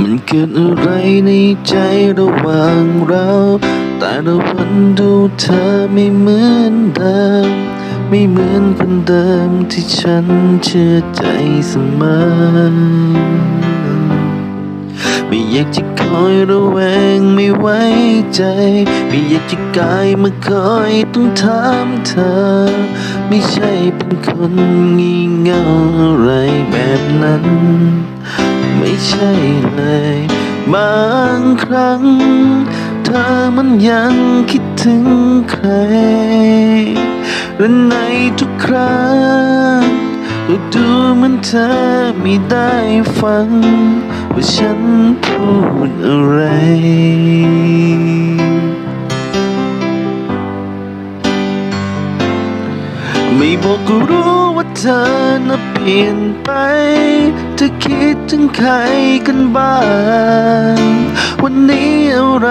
มันเกิดอะไรในใจระหว่างเรา แต่ละวันดูเธอไม่เหมือนเดิม ไม่เหมือนคนเดิมที่ฉันเชื่อใจเสมอ ไม่อยากจะคอยระแวงไม่ไว้ใจ ไม่อยากจะกลายมาคอยต้องถามเธอ ไม่ใช่เป็นคนงี่เง่าอะไรแบบนั้น ไม่ใช่เลย บางครั้ง เธอมันยังคิดถึงใครและในทุกครั้งก็ดูเหมันเธอไม่ได้ฟัง ว่าฉันพูดอะไร ไม่บอกก็รู้ว่าเธอน่ะเปลี่ยนไปเธอคิดถึงใครกันบ้าง วันนี้อะไร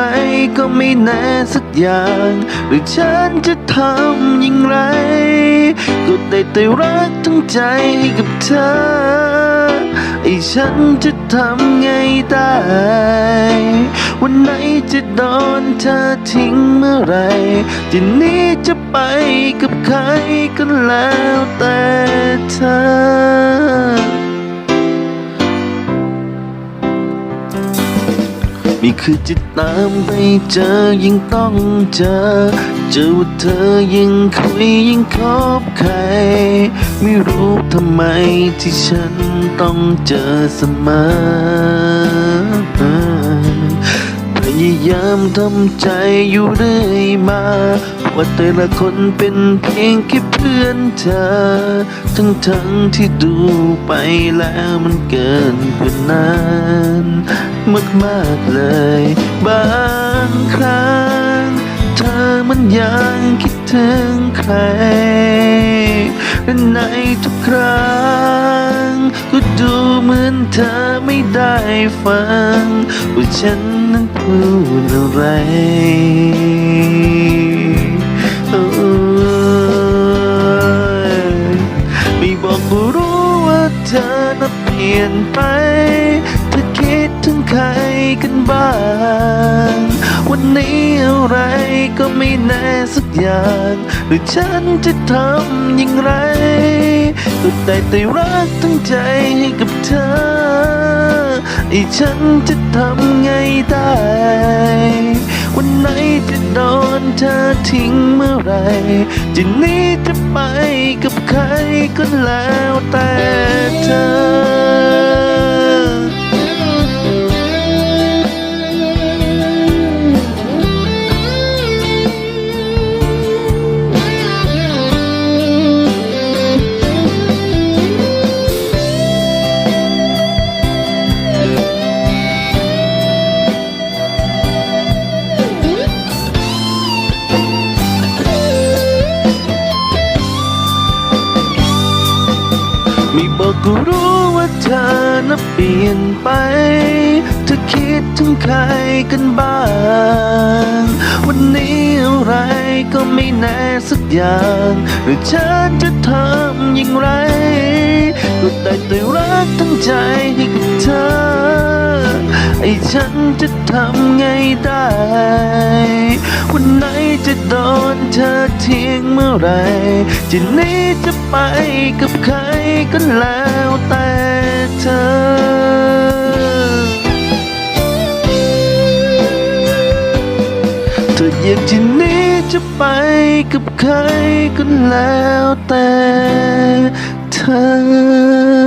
ก็ไม่แน่สักอย่าง หรือฉันจะทำอย่างไร ก็ได้แต่รักทั้งใจให้กับเธอ ฉันจะทำไงได้ วันไหนจะโดนเธอทิ้งเมื่อไรทีนี้จะไปกับใครก็แล้วแต่เธอม่คือจะตามไปเจอยังต้องเจอ เจอว่าเธอยังคุยยังคบใคร ไม่รู้ทำไมที่ฉันต้องเจอเสมอพยายามทำใจอยู่เรื่อยมาว่าแต่ละคนเป็นเพียงแค่เพื่อนเธอ ทั้งทั้งที่ดูไปแล้วมันเกินกว่านั้นมากมากเลย บางครั้ง เธอมันยังคิดถึงใคร ในทุกครั้ง ก็ดูเหมือนเธอไม่ได้ฟัง ว่าฉันนั้นพูดอะไรไม่บอกก็รู้ว่าเธอน่ะเปลี่ยนไป เธอคิดถึงใครกันบ้าง วันนี้อะไรก็ไม่แน่สักอย่าง หรือฉันจะทำอย่างไรก็ได้แต่รักตั้งใจให้กับเธอไอ้ฉันจะทำไงได้ วันไหนจะโดนเธอทิ้งเมื่อไหรจะนี้จะไปกับใครก็แล้วแต่เธอ ไม่บอกก็รู้ว่าเธอน่ะเปลี่ยนไป เธอคิดถึงใครกันบ้าง วันนี้อะไรก็ไม่แน่สักอย่าง หรือฉันจะทำอย่างไรก็ได้แต่รักทั้งใจให้กับเธอ ไอ้ฉันจะทำไงได้ วันไหนจะโดนเธอทิ้งเมื่อไรจะนี้จะไปกับใครก็แล้วแต่เธอเธออยากจะนี้จะไปกับใครก็แล้วแต่เธอ